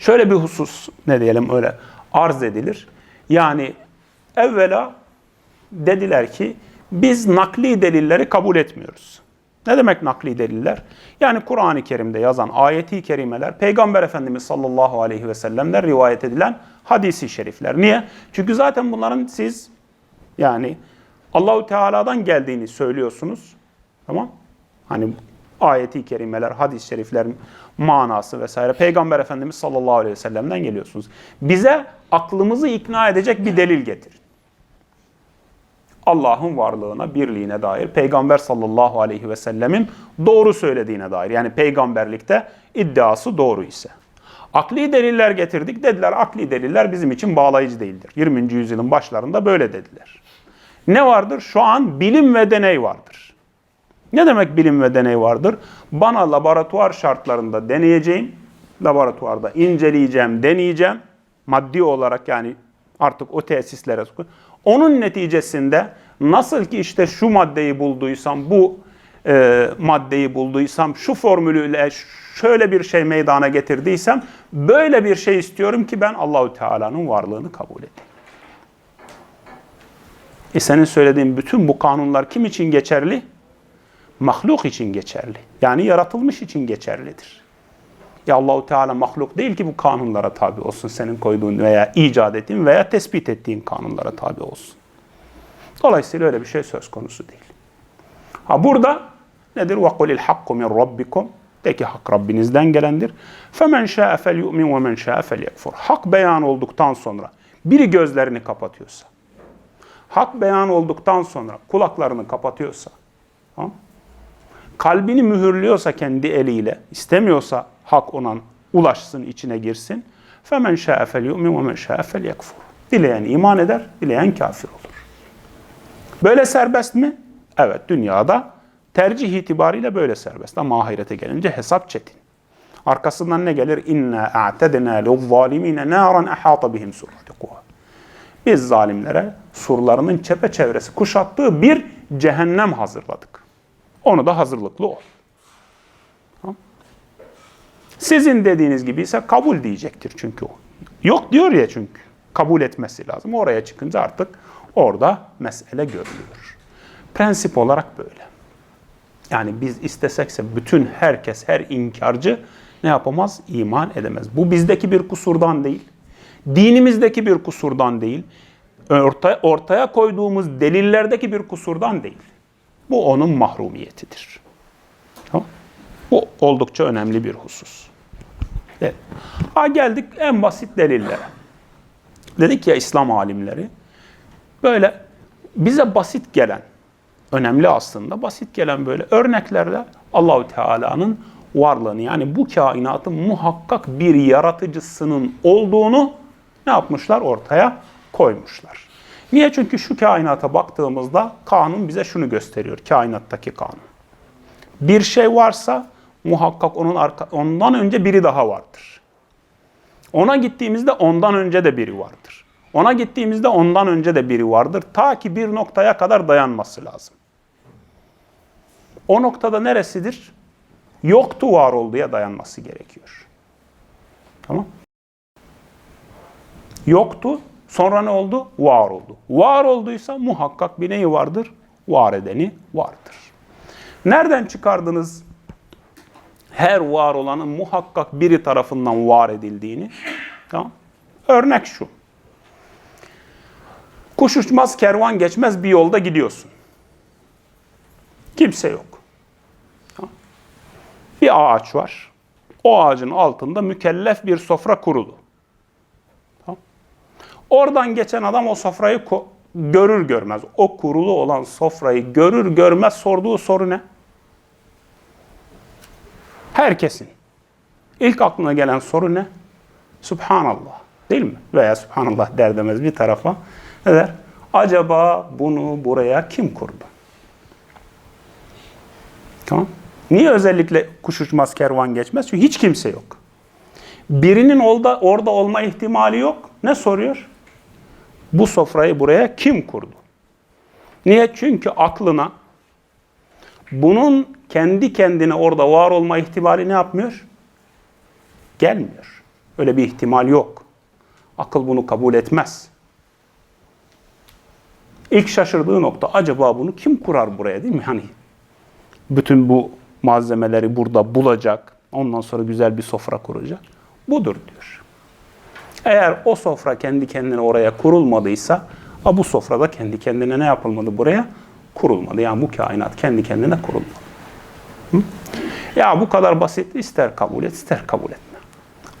Şöyle bir husus ne diyelim öyle arz edilir. Yani evvela dediler ki biz nakli delilleri kabul etmiyoruz. Ne demek nakli deliller? Yani Kur'an-ı Kerim'de yazan ayeti kerimeler, Peygamber Efendimiz sallallahu aleyhi ve sellem'den rivayet edilen hadisi şerifler. Niye? Çünkü zaten bunların siz yani Allahu Teala'dan geldiğini söylüyorsunuz. Tamam? Hani ayeti kerimeler, hadis-i şeriflerin manası vesaire Peygamber Efendimiz sallallahu aleyhi ve sellem'den geliyorsunuz. Bize aklımızı ikna edecek bir delil getirin. Allah'ın varlığına, birliğine dair Peygamber sallallahu aleyhi ve sellemin doğru söylediğine dair. Yani peygamberlikte iddiası doğru ise. Akli deliller getirdik. Dediler akli deliller bizim için bağlayıcı değildir. 20. yüzyılın başlarında böyle dediler. Ne vardır? Şu an bilim ve deney vardır. Ne demek bilim ve deney vardır? Bana laboratuvar şartlarında deneyeceğim, laboratuvarda inceleyeceğim, deneyeceğim. Maddi olarak yani artık o tesislere onun neticesinde nasıl ki işte şu maddeyi bulduysam, bu e, maddeyi bulduysam, şu formülüyle şöyle bir şey meydana getirdiysem, böyle bir şey istiyorum ki ben Allahü Teala'nın varlığını kabul edeyim. E senin söylediğin bütün bu kanunlar kim için geçerli? Mahluk için geçerli. Yani yaratılmış için geçerlidir. Ya Allahu Teala mahluk değil ki bu kanunlara tabi olsun. Senin koyduğun veya icat ettiğin veya tespit ettiğin kanunlara tabi olsun. Dolayısıyla öyle bir şey söz konusu değil. Ha burada nedir? وَقُلِ الْحَقُّ مِنْ رَبِّكُمْ De ki hak Rabbinizden gelendir. فَمَنْ شَاءَ فَلْيُؤْمِنْ وَمَنْ شَاءَ فَلْيَكْفُرْ Hak beyan olduktan sonra biri gözlerini kapatıyorsa, hak beyan olduktan sonra kulaklarını kapatıyorsa, tamam? kalbini mühürlüyorsa kendi eliyle, istemiyorsa hak ona ulaşsın, içine girsin. فَمَنْ شَاءَ فَلْيُؤْمِنْ وَمَنْ شَاءَ فَلْيَكْفُرْ Dileyen iman eder, dileyen kafir olur. Böyle serbest mi? Evet, dünyada tercih itibariyle böyle serbest. Ama ahirete gelince hesap çetin. Arkasından ne gelir? İnna a'tedna lizzalimin naran ahata bihim suratuha. Biz zalimlere surlarının çepeçevresi kuşattığı bir cehennem hazırladık. Onu da hazırlıklı ol. Sizin dediğiniz gibi ise kabul diyecektir çünkü o. Yok diyor ya çünkü. Kabul etmesi lazım. Oraya çıkınca artık orada mesele görülüyor. Prensip olarak böyle. Yani biz istesekse bütün herkes, her inkarcı ne yapamaz? İman edemez. Bu bizdeki bir kusurdan değil. Dinimizdeki bir kusurdan değil. Ortaya, ortaya koyduğumuz delillerdeki bir kusurdan değil. Bu onun mahrumiyetidir. Bu oldukça önemli bir husus. Evet. Ha geldik en basit delillere. Dedik ya İslam alimleri böyle bize basit gelen önemli aslında basit gelen böyle örneklerle Allahü Teala'nın varlığını yani bu kainatın muhakkak bir yaratıcısının olduğunu ne yapmışlar ortaya koymuşlar. Niye? Çünkü şu kainata baktığımızda kanun bize şunu gösteriyor. Kainattaki kanun. Bir şey varsa muhakkak onun arka, ondan önce biri daha vardır. Ona gittiğimizde ondan önce de biri vardır. Ona gittiğimizde ondan önce de biri vardır. Ta ki bir noktaya kadar dayanması lazım. O noktada neresidir? Yoktu var olduya dayanması gerekiyor. Tamam? Yoktu, sonra ne oldu? Var oldu. Var olduysa muhakkak bir neyi vardır? Var edeni vardır. Nereden çıkardınız her var olanın muhakkak biri tarafından var edildiğini? Tamam. Örnek şu. Kuş uçmaz, kervan geçmez bir yolda gidiyorsun. Kimse yok. Bir ağaç var. O ağacın altında mükellef bir sofra kurulu. Oradan geçen adam o sofrayı görür görmez, o kurulu olan sofrayı görür görmez sorduğu soru ne? Herkesin. İlk aklına gelen soru ne? Subhanallah. Değil mi? Veya Subhanallah der demez bir tarafa. Ne der? Acaba bunu buraya kim kurdu? Tamam. Niye özellikle kuş uçmaz kervan geçmez? Çünkü hiç kimse yok. Birinin orada, orada olma ihtimali yok. Ne soruyor? Bu sofrayı buraya kim kurdu? Niye? Çünkü aklına bunun kendi kendine orada var olma ihtimali ne yapmıyor? Gelmiyor. Öyle bir ihtimal yok. Akıl bunu kabul etmez. İlk şaşırdığı nokta acaba bunu kim kurar buraya değil mi? Hani bütün bu malzemeleri burada bulacak. Ondan sonra güzel bir sofra kuracak. Budur diyor. Eğer o sofra kendi kendine oraya kurulmadıysa ha bu sofrada kendi kendine ne yapılmadı buraya? Kurulmadı. Yani bu kainat kendi kendine kurulmadı. Hı? Ya bu kadar basit. ister kabul et, ister kabul etme.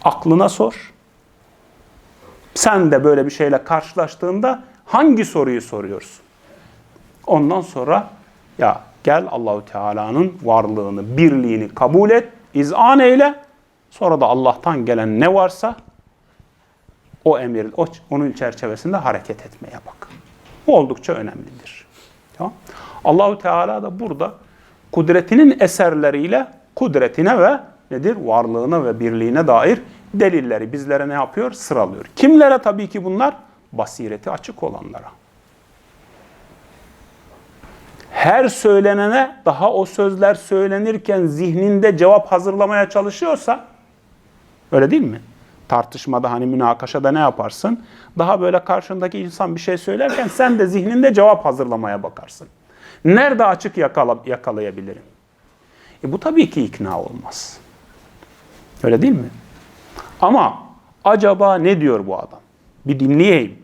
Aklına sor. Sen de böyle bir şeyle karşılaştığında hangi soruyu soruyorsun? Ondan sonra ya gel Allahu Teala'nın varlığını, birliğini kabul et, izan eyle. Sonra da Allah'tan gelen ne varsa o emir, o, onun çerçevesinde hareket etmeye bak. Bu oldukça önemlidir. Tamam? Allahu Teala da burada kudretinin eserleriyle kudretine ve nedir? Varlığına ve birliğine dair delilleri bizlere ne yapıyor? Sıralıyor. Kimlere tabii ki bunlar? Basireti açık olanlara. Her söylenene daha o sözler söylenirken zihninde cevap hazırlamaya çalışıyorsa öyle değil mi? Tartışmada hani münakaşada ne yaparsın? Daha böyle karşındaki insan bir şey söylerken sen de zihninde cevap hazırlamaya bakarsın. Nerede açık yakala, yakalayabilirim? E bu tabii ki ikna olmaz. Öyle değil mi? Ama acaba ne diyor bu adam? Bir dinleyeyim.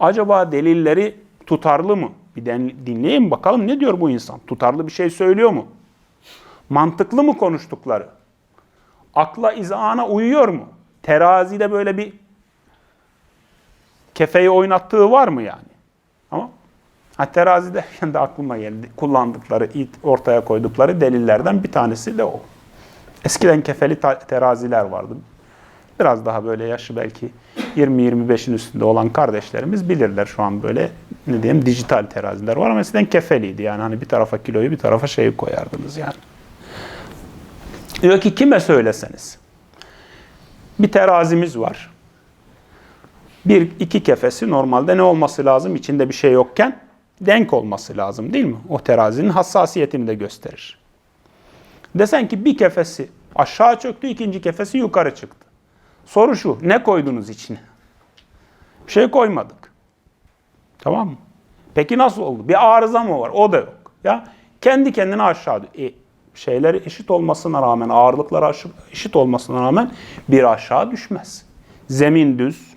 Acaba delilleri tutarlı mı? Bir dinleyeyim bakalım ne diyor bu insan? Tutarlı bir şey söylüyor mu? Mantıklı mı konuştukları? Akla izana uyuyor mu? Terazide böyle bir kefeyi oynattığı var mı yani? Ama ha, terazi derken de aklıma geldi. Kullandıkları, ortaya koydukları delillerden bir tanesi de o. Eskiden kefeli teraziler vardı. Biraz daha böyle yaşı belki 20-25'in üstünde olan kardeşlerimiz bilirler şu an böyle ne diyeyim dijital teraziler var ama eskiden kefeliydi. Yani hani bir tarafa kiloyu bir tarafa şeyi koyardınız yani. Diyor ki kime söyleseniz. Bir terazimiz var. Bir iki kefesi normalde ne olması lazım? İçinde bir şey yokken denk olması lazım değil mi? O terazinin hassasiyetini de gösterir. Desen ki bir kefesi aşağı çöktü, ikinci kefesi yukarı çıktı. Soru şu, ne koydunuz içine? Bir şey koymadık. Tamam mı? Peki nasıl oldu? Bir arıza mı var? O da yok. Ya kendi kendine aşağı e, şeyleri eşit olmasına rağmen, ağırlıkları eşit olmasına rağmen bir aşağı düşmez. Zemin düz,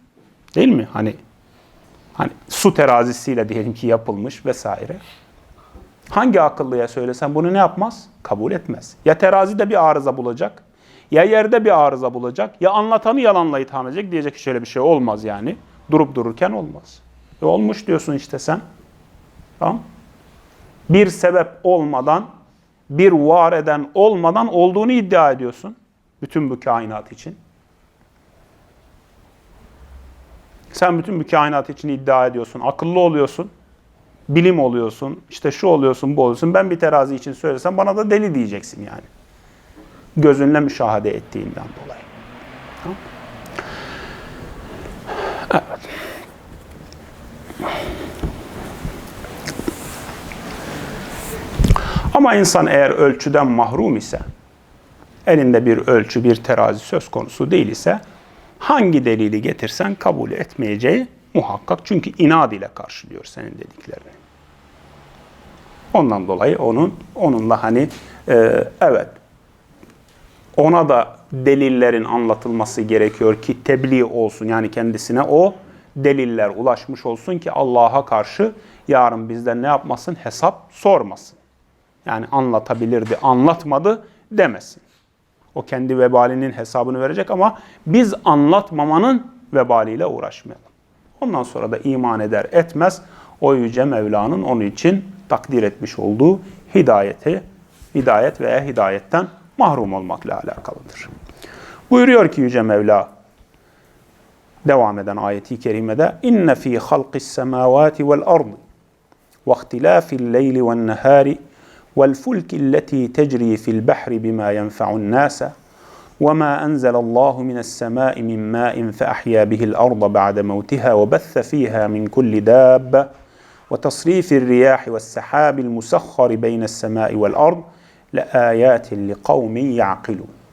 değil mi? Hani hani su terazisiyle diyelim ki yapılmış vesaire. Hangi akıllıya söylesen bunu ne yapmaz? Kabul etmez. Ya terazide bir arıza bulacak, ya yerde bir arıza bulacak, ya anlatanı yalanla itham edecek. Diyecek ki şöyle bir şey olmaz yani. Durup dururken olmaz. E olmuş diyorsun işte sen. Tamam Bir sebep olmadan, bir var eden olmadan olduğunu iddia ediyorsun. Bütün bu kainat için. Sen bütün bu kainat için iddia ediyorsun. Akıllı oluyorsun. Bilim oluyorsun. işte şu oluyorsun, bu oluyorsun. Ben bir terazi için söylesem bana da deli diyeceksin yani gözünle müşahede ettiğinden dolayı. Ama insan eğer ölçüden mahrum ise, elinde bir ölçü, bir terazi söz konusu değil ise, hangi delili getirsen kabul etmeyeceği muhakkak. Çünkü inad ile karşılıyor senin dediklerini. Ondan dolayı onun onunla hani e, evet ona da delillerin anlatılması gerekiyor ki tebliğ olsun. Yani kendisine o deliller ulaşmış olsun ki Allah'a karşı yarın bizden ne yapmasın? Hesap sormasın. Yani anlatabilirdi, anlatmadı demesin. O kendi vebalinin hesabını verecek ama biz anlatmamanın vebaliyle uğraşmayalım. Ondan sonra da iman eder etmez o yüce Mevla'nın onun için takdir etmiş olduğu hidayeti, hidayet veya hidayetten mahrum olmakla alakalıdır. Buyuruyor ki Yüce Mevla devam eden ayeti kerimede inne fi halqis semavati vel ardı ve ihtilafil leyli ven nehari والفلك التي تجري في البحر بما ينفع الناس وما أنزل الله من السماء من ماء فأحيا به الأرض بعد موتها وبث فيها من كل دابه وتصريف الرياح والسحاب المسخر بين السماء والأرض لآيات لقوم يعقلون.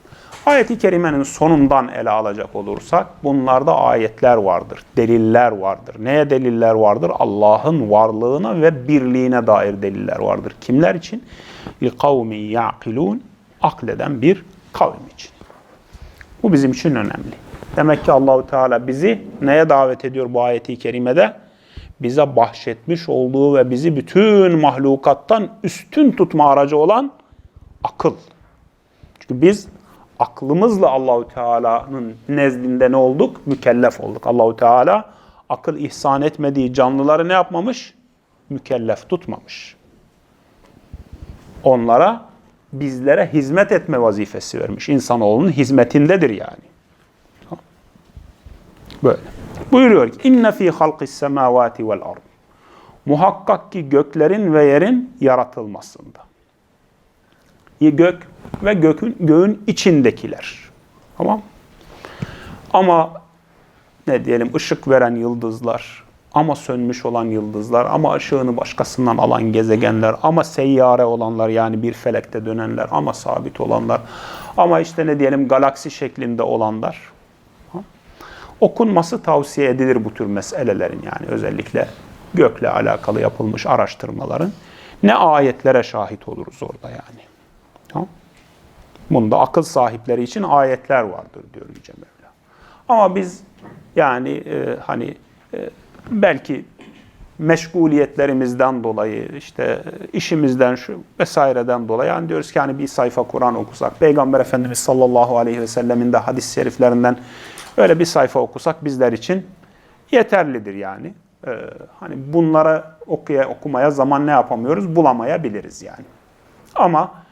Ayet-i kerimenin sonundan ele alacak olursak bunlarda ayetler vardır, deliller vardır. Neye deliller vardır? Allah'ın varlığına ve birliğine dair deliller vardır. Kimler için? لِقَوْمٍ يَعْقِلُونَ Akleden bir kavim için. Bu bizim için önemli. Demek ki Allahu Teala bizi neye davet ediyor bu ayeti kerimede? Bize bahşetmiş olduğu ve bizi bütün mahlukattan üstün tutma aracı olan akıl. Çünkü biz aklımızla Allahu Teala'nın nezdinde ne olduk? Mükellef olduk. Allahu Teala akıl ihsan etmediği canlıları ne yapmamış? Mükellef tutmamış. Onlara bizlere hizmet etme vazifesi vermiş. İnsanoğlunun hizmetindedir yani. Böyle. Buyuruyor ki inne fi halqis semavati vel ard. Muhakkak ki göklerin ve yerin yaratılmasında. Gök ve gökün göğün içindekiler. Tamam? Ama ne diyelim ışık veren yıldızlar, ama sönmüş olan yıldızlar, ama ışığını başkasından alan gezegenler, ama seyyare olanlar yani bir felekte dönenler, ama sabit olanlar, ama işte ne diyelim galaksi şeklinde olanlar. Okunması tavsiye edilir bu tür meselelerin yani özellikle gökle alakalı yapılmış araştırmaların. Ne ayetlere şahit oluruz orada yani. Bunda akıl sahipleri için ayetler vardır diyor Yüce Mevla. Ama biz yani e, hani e, belki meşguliyetlerimizden dolayı işte işimizden şu vesaireden dolayı yani diyoruz ki hani bir sayfa Kur'an okusak Peygamber Efendimiz sallallahu aleyhi ve sellemin de hadis-i şeriflerinden öyle bir sayfa okusak bizler için yeterlidir yani. Ee, hani bunlara okuya, okumaya zaman ne yapamıyoruz? Bulamayabiliriz yani. Ama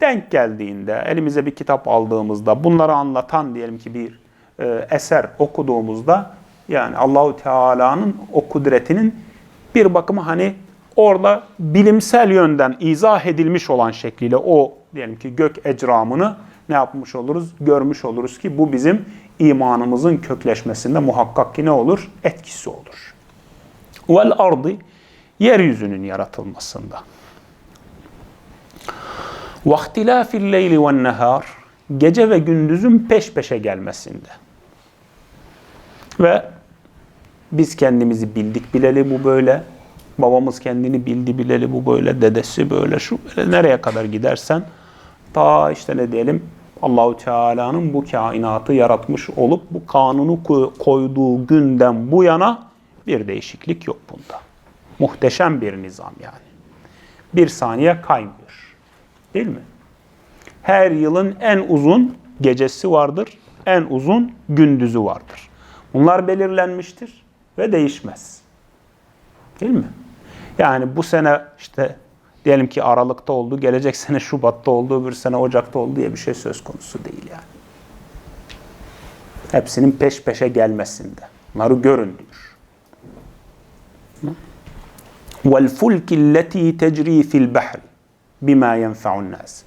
denk geldiğinde, elimize bir kitap aldığımızda, bunları anlatan diyelim ki bir e, eser okuduğumuzda yani Allahu Teala'nın o kudretinin bir bakıma hani orada bilimsel yönden izah edilmiş olan şekliyle o diyelim ki gök ecramını ne yapmış oluruz? Görmüş oluruz ki bu bizim imanımızın kökleşmesinde muhakkak ki ne olur? Etkisi olur. Vel ardı yeryüzünün yaratılmasında. وَاخْتِلَافِ اللَّيْلِ وَالنَّهَارِ Gece ve gündüzün peş peşe gelmesinde. Ve biz kendimizi bildik bileli bu böyle. Babamız kendini bildi bileli bu böyle. Dedesi böyle şu böyle. Nereye kadar gidersen ta işte ne diyelim Allahu Teala'nın bu kainatı yaratmış olup bu kanunu koyduğu günden bu yana bir değişiklik yok bunda. Muhteşem bir nizam yani. Bir saniye kaymıyor. Değil mi? Her yılın en uzun gecesi vardır, en uzun gündüzü vardır. Bunlar belirlenmiştir ve değişmez. Değil mi? Yani bu sene işte diyelim ki Aralık'ta oldu, gelecek sene Şubat'ta oldu, bir sene Ocak'ta oldu diye bir şey söz konusu değil yani. Hepsinin peş peşe gelmesinde. Bunları görün diyor. وَالْفُلْكِ الَّتِي تَجْرِي فِي الْبَحْرِ bima yenfa'un nas.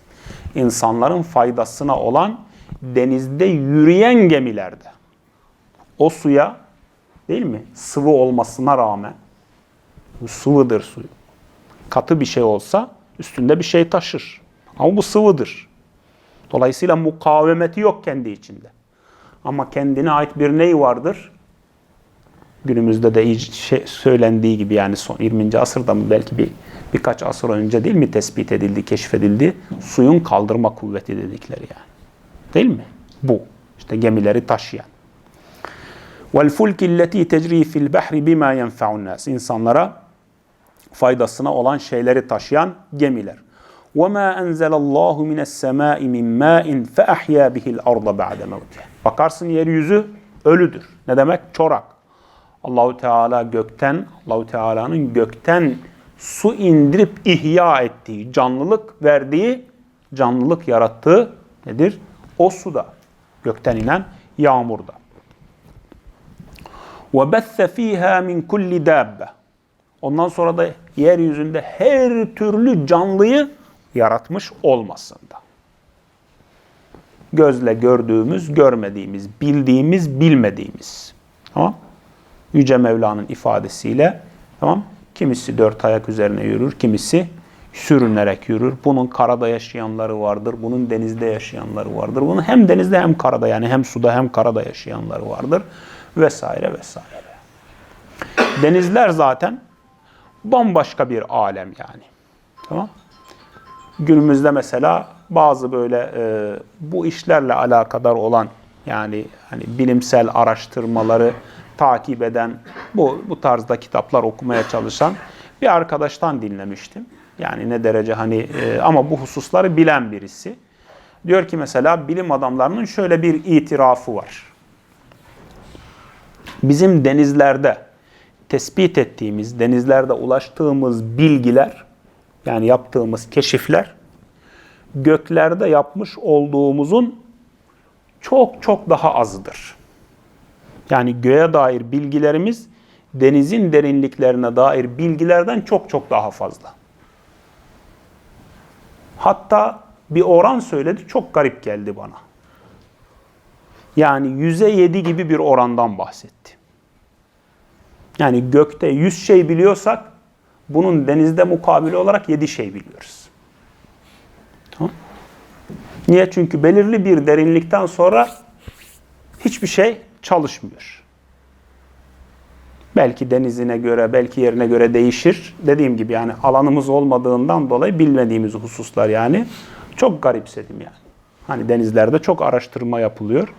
İnsanların faydasına olan denizde yürüyen gemilerde o suya değil mi? Sıvı olmasına rağmen sıvıdır suyu. Katı bir şey olsa üstünde bir şey taşır. Ama bu sıvıdır. Dolayısıyla mukavemeti yok kendi içinde. Ama kendine ait bir ney vardır? Günümüzde de şey söylendiği gibi yani son 20. asırda mı belki bir birkaç asır önce değil mi tespit edildi, keşfedildi? Suyun kaldırma kuvveti dedikleri yani. Değil mi? Bu. İşte gemileri taşıyan. Vel fulki allati tecri fil bahri bima yenfa'un nas. İnsanlara faydasına olan şeyleri taşıyan gemiler. وَمَا أَنْزَلَ اللّٰهُ مِنَ السَّمَاءِ مِنْ مَاءٍ فَأَحْيَا بِهِ الْأَرْضَ بَعْدَ مَوْتِهِ Bakarsın yeryüzü ölüdür. Ne demek? Çorak. Allahu Teala gökten, Allahu Teala'nın gökten su indirip ihya ettiği, canlılık verdiği, canlılık yarattığı nedir? O suda. Gökten inen yağmurda. وَبَثَّ ف۪يهَا مِنْ كُلِّ دَابَّةٍ Ondan sonra da yeryüzünde her türlü canlıyı yaratmış olmasında. Gözle gördüğümüz, görmediğimiz, bildiğimiz, bilmediğimiz. Tamam? Yüce Mevla'nın ifadesiyle tamam? Kimisi dört ayak üzerine yürür, kimisi sürünerek yürür. Bunun karada yaşayanları vardır. Bunun denizde yaşayanları vardır. Bunun hem denizde hem karada yani hem suda hem karada yaşayanları vardır. Vesaire vesaire. Denizler zaten bambaşka bir alem yani. Tamam Günümüzde mesela bazı böyle e, bu işlerle alakadar olan yani hani bilimsel araştırmaları takip eden bu bu tarzda kitaplar okumaya çalışan bir arkadaştan dinlemiştim. Yani ne derece hani e, ama bu hususları bilen birisi. Diyor ki mesela bilim adamlarının şöyle bir itirafı var. Bizim denizlerde tespit ettiğimiz, denizlerde ulaştığımız bilgiler, yani yaptığımız keşifler, göklerde yapmış olduğumuzun çok çok daha azıdır. Yani göğe dair bilgilerimiz denizin derinliklerine dair bilgilerden çok çok daha fazla. Hatta bir oran söyledi, çok garip geldi bana. Yani yüze yedi gibi bir orandan bahsetti. Yani gökte yüz şey biliyorsak, bunun denizde mukabili olarak yedi şey biliyoruz. Tamam. Niye? Çünkü belirli bir derinlikten sonra hiçbir şey çalışmıyor. Belki denizine göre, belki yerine göre değişir. Dediğim gibi yani alanımız olmadığından dolayı bilmediğimiz hususlar yani. Çok garipsedim yani. Hani denizlerde çok araştırma yapılıyor.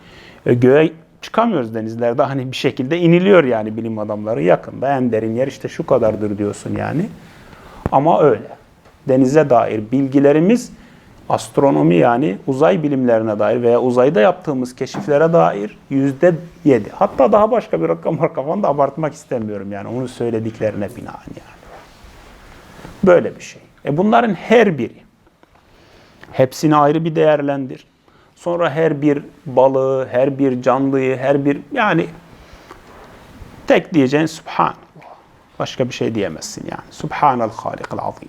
E, göğe çıkamıyoruz denizlerde. Hani bir şekilde iniliyor yani bilim adamları yakında. En derin yer işte şu kadardır diyorsun yani. Ama öyle. Denize dair bilgilerimiz astronomi yani uzay bilimlerine dair veya uzayda yaptığımız keşiflere dair yüzde yedi. Hatta daha başka bir rakam var kafamda abartmak istemiyorum yani onun söylediklerine binaen yani. Böyle bir şey. E bunların her biri hepsini ayrı bir değerlendir. Sonra her bir balığı, her bir canlıyı, her bir yani tek diyeceğin Subhanallah. Başka bir şey diyemezsin yani. Subhanal halikal azim.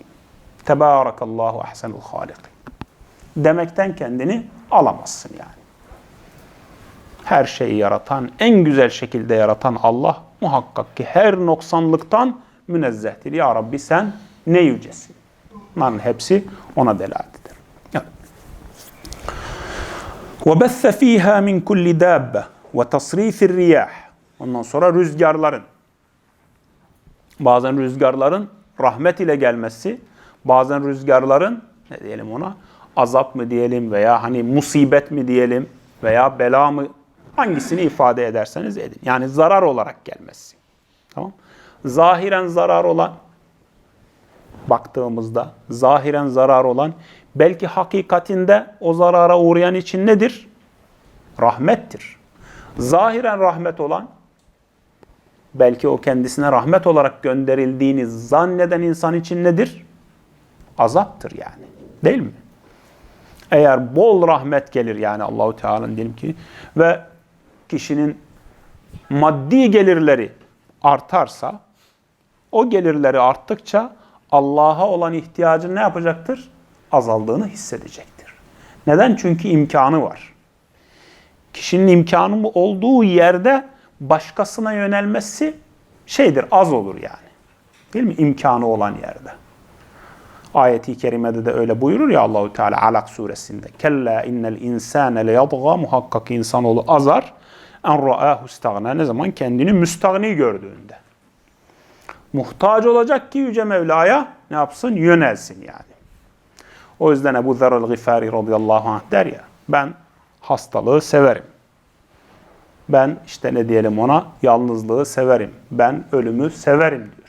Tebarakallahu ahsenul halikin demekten kendini alamazsın yani. Her şeyi yaratan, en güzel şekilde yaratan Allah muhakkak ki her noksanlıktan münezzehtir. Ya Rabbi sen ne yücesin. Bunların hepsi ona delalet eder. Evet. وَبَثَّ ف۪يهَا مِنْ كُلِّ دَابَّ وَتَصْرِيفِ الرِّيَاحِ Ondan sonra rüzgarların. Bazen rüzgarların rahmet ile gelmesi, bazen rüzgarların ne diyelim ona azap mı diyelim veya hani musibet mi diyelim veya bela mı hangisini ifade ederseniz edin. Yani zarar olarak gelmesi. Tamam? Zahiren zarar olan baktığımızda zahiren zarar olan belki hakikatinde o zarara uğrayan için nedir? Rahmettir. Zahiren rahmet olan belki o kendisine rahmet olarak gönderildiğini zanneden insan için nedir? Azaptır yani. Değil mi? Eğer bol rahmet gelir yani Allahu Teala'nın diyelim ki ve kişinin maddi gelirleri artarsa o gelirleri arttıkça Allah'a olan ihtiyacın ne yapacaktır? Azaldığını hissedecektir. Neden? Çünkü imkanı var. Kişinin imkanı olduğu yerde başkasına yönelmesi şeydir, az olur yani. Değil mi? İmkanı olan yerde. Ayeti kerimede de öyle buyurur ya Allahu Teala Alak suresinde. Kella innel insane le yadga muhakkak insanoğlu azar en ra'ahu istagna ne zaman kendini müstagni gördüğünde. Muhtaç olacak ki Yüce Mevla'ya ne yapsın? Yönelsin yani. O yüzden Ebu Zer el-Gifari radıyallahu anh der ya ben hastalığı severim. Ben işte ne diyelim ona yalnızlığı severim. Ben ölümü severim diyor.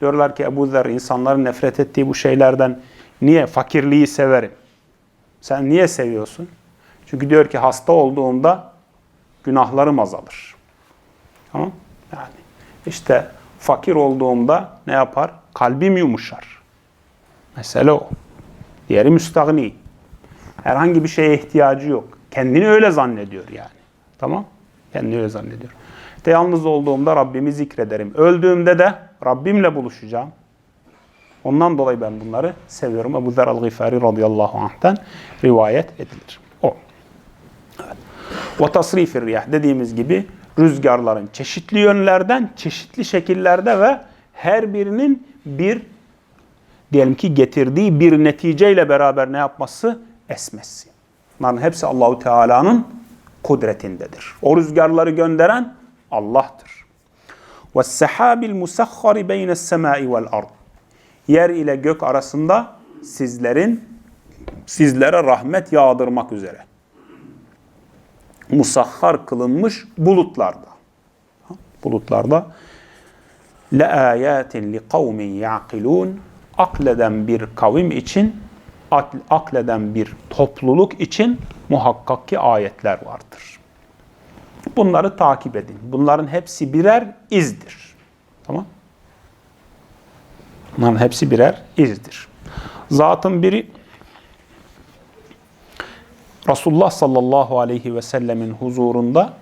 Diyorlar ki Ebu Zer insanların nefret ettiği bu şeylerden niye? Fakirliği severim. Sen niye seviyorsun? Çünkü diyor ki hasta olduğumda günahlarım azalır. Tamam? Yani işte fakir olduğumda ne yapar? Kalbim yumuşar. Mesele o. Diğeri müstahni. Herhangi bir şeye ihtiyacı yok. Kendini öyle zannediyor yani. Tamam? Kendini öyle zannediyor. İşte yalnız olduğumda Rabbimi zikrederim. Öldüğümde de Rabbimle buluşacağım. Ondan dolayı ben bunları seviyorum. Ebu Zer el-Gifari radıyallahu anh'ten rivayet edilir. O. Evet. Ve tasrifir riyah dediğimiz gibi rüzgarların çeşitli yönlerden, çeşitli şekillerde ve her birinin bir diyelim ki getirdiği bir neticeyle beraber ne yapması? Esmesi. Bunların hepsi Allahu Teala'nın kudretindedir. O rüzgarları gönderen Allah'tır ve sehabil musahhari beyne semai. Yer ile gök arasında sizlerin sizlere rahmet yağdırmak üzere. Musahhar kılınmış bulutlarda. Bulutlarda le ayatin li kavmin yaqilun akleden bir kavim için akleden bir topluluk için muhakkak ki ayetler vardır. Bunları takip edin. Bunların hepsi birer izdir. Tamam? Bunların hepsi birer izdir. Zatın biri Resulullah sallallahu aleyhi ve sellemin huzurunda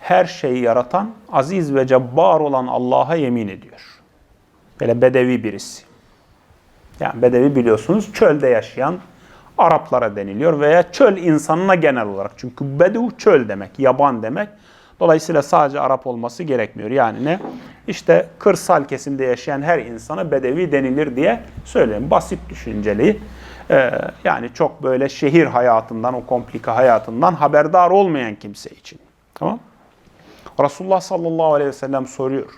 her şeyi yaratan, aziz ve cebbar olan Allah'a yemin ediyor. Böyle bedevi birisi. Yani bedevi biliyorsunuz çölde yaşayan Araplara deniliyor veya çöl insanına genel olarak. Çünkü bedu çöl demek, yaban demek. Dolayısıyla sadece Arap olması gerekmiyor. Yani ne? İşte kırsal kesimde yaşayan her insana bedevi denilir diye söyleyeyim. Basit düşünceli. Ee, yani çok böyle şehir hayatından, o komplika hayatından haberdar olmayan kimse için. Tamam Resulullah sallallahu aleyhi ve sellem soruyor.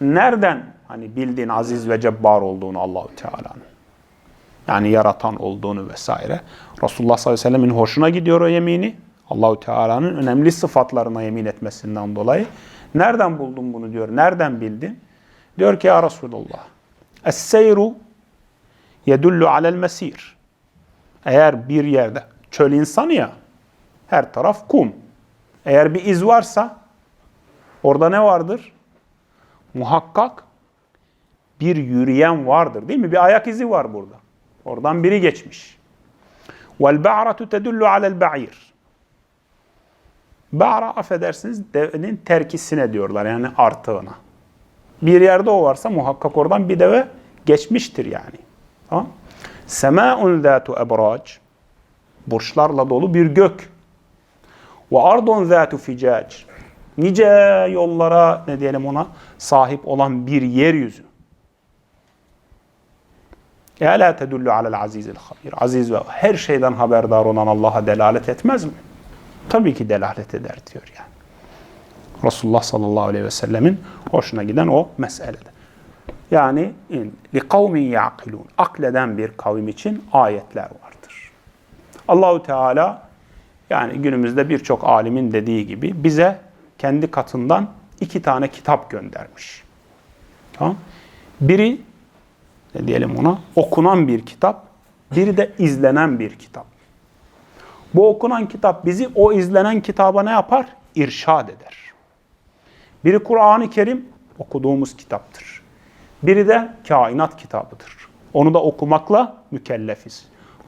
Nereden hani bildiğin aziz ve cebbar olduğunu Allahu Teala'nın? Yani yaratan olduğunu vesaire. Resulullah sallallahu aleyhi ve sellemin hoşuna gidiyor o yemini. Allahu Teala'nın önemli sıfatlarına yemin etmesinden dolayı. Nereden buldun bunu diyor. Nereden bildin? Diyor ki ya Resulullah. Es-seyru yedullu alel mesir. Eğer bir yerde çöl insanı ya her taraf kum. Eğer bir iz varsa orada ne vardır? Muhakkak bir yürüyen vardır değil mi? Bir ayak izi var burada. Oradan biri geçmiş. Vel ba'ratu tedullu alel ba'ir. Ba'ra affedersiniz devenin terkisine diyorlar yani artığına. Bir yerde o varsa muhakkak oradan bir deve geçmiştir yani. Tamam? Sema'un zatu ebrac. Burçlarla dolu bir gök. Ve ardun zatu ficac. Nice yollara ne diyelim ona sahip olan bir yeryüzü. Ela tedullu alel azizil habir. Aziz ve her şeyden haberdar olan Allah'a delalet etmez mi? Tabii ki delalet eder diyor yani. Resulullah sallallahu aleyhi ve sellemin hoşuna giden o meselede. Yani li kavmin yaqilun. Akleden bir kavim için ayetler vardır. Allahu Teala yani günümüzde birçok alimin dediği gibi bize kendi katından iki tane kitap göndermiş. Tamam? Biri ne diyelim ona okunan bir kitap, biri de izlenen bir kitap. Bu okunan kitap bizi o izlenen kitaba ne yapar? İrşad eder. Biri Kur'an-ı Kerim okuduğumuz kitaptır. Biri de kainat kitabıdır. Onu da okumakla mükellefiz.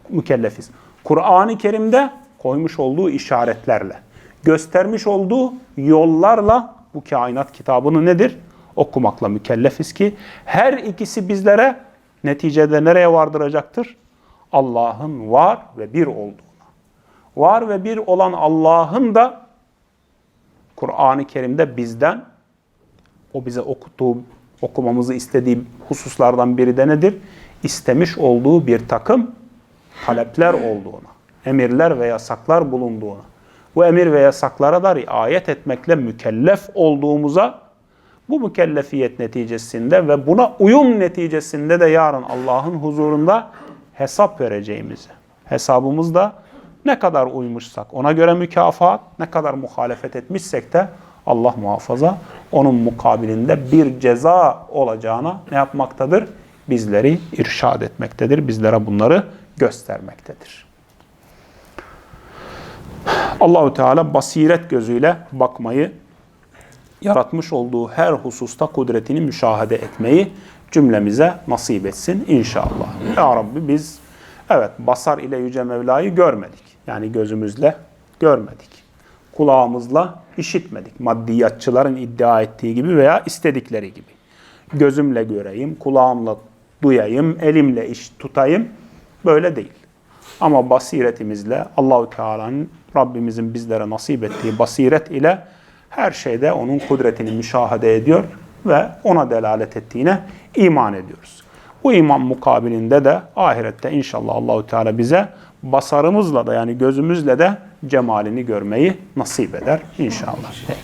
Mükellefiz. Kur'an-ı Kerim'de koymuş olduğu işaretlerle, göstermiş olduğu yollarla bu kainat kitabını nedir? Okumakla mükellefiz ki her ikisi bizlere neticede nereye vardıracaktır? Allah'ın var ve bir olduğuna. Var ve bir olan Allah'ın da Kur'an-ı Kerim'de bizden o bize okuttuğu, okumamızı istediği hususlardan biri de nedir? İstemiş olduğu bir takım talepler olduğuna, emirler ve yasaklar bulunduğuna, bu emir ve yasaklara da riayet etmekle mükellef olduğumuza, bu mükellefiyet neticesinde ve buna uyum neticesinde de yarın Allah'ın huzurunda hesap vereceğimizi, hesabımızda ne kadar uymuşsak ona göre mükafat, ne kadar muhalefet etmişsek de Allah muhafaza onun mukabilinde bir ceza olacağına ne yapmaktadır? Bizleri irşad etmektedir. Bizlere bunları göstermektedir. Allahu Teala basiret gözüyle bakmayı, yaratmış olduğu her hususta kudretini müşahede etmeyi cümlemize nasip etsin inşallah. Ya Rabbi biz evet basar ile Yüce Mevla'yı görmedik. Yani gözümüzle görmedik. Kulağımızla işitmedik. Maddiyatçıların iddia ettiği gibi veya istedikleri gibi. Gözümle göreyim, kulağımla duyayım, elimle iş tutayım. Böyle değil. Ama basiretimizle Allahu Teala'nın Rabbimizin bizlere nasip ettiği basiret ile her şeyde onun kudretini müşahede ediyor ve ona delalet ettiğine iman ediyoruz. Bu iman mukabilinde de ahirette inşallah Allahu Teala bize basarımızla da yani gözümüzle de cemalini görmeyi nasip eder inşallah.